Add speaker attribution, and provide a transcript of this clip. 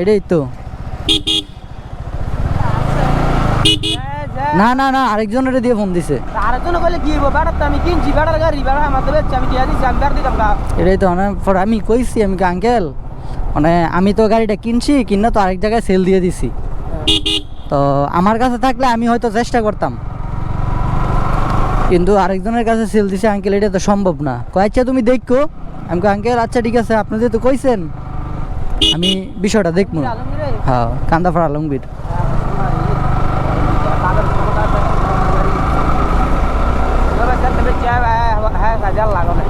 Speaker 1: এটাই তো। না না না আরেকজনের দিয়ে ফোন দিছে।
Speaker 2: আরেকজন কইলে কি হইব? তো আমি কিনছি বেড়ার গাড়ি বেড়া আমার তো বেচছি আমি দিয়া আমি বেড়া দিতাম
Speaker 1: এটাই তো পরে আমি কইছি আমি আঙ্কেল মানে আমি তো গাড়িটা কিনছি কিনা তো আরেক জায়গায় সেল দিয়ে দিছি। তো আমার কাছে থাকলে আমি হয়তো চেষ্টা করতাম। কিন্তু আরেকজনের কাছে সেল দিছে আঙ্কেল এটা তো সম্ভব না। কয় আচ্ছা তুমি দেখো। আমি আঙ্কেল আচ্ছা ঠিক আছে আপনি যেহেতু কইছেন আমি বিষয়টা দেখব হ্যাঁ কান্দাফাড়া আলমগীর
Speaker 2: হ্যাঁ হাজার লাগো না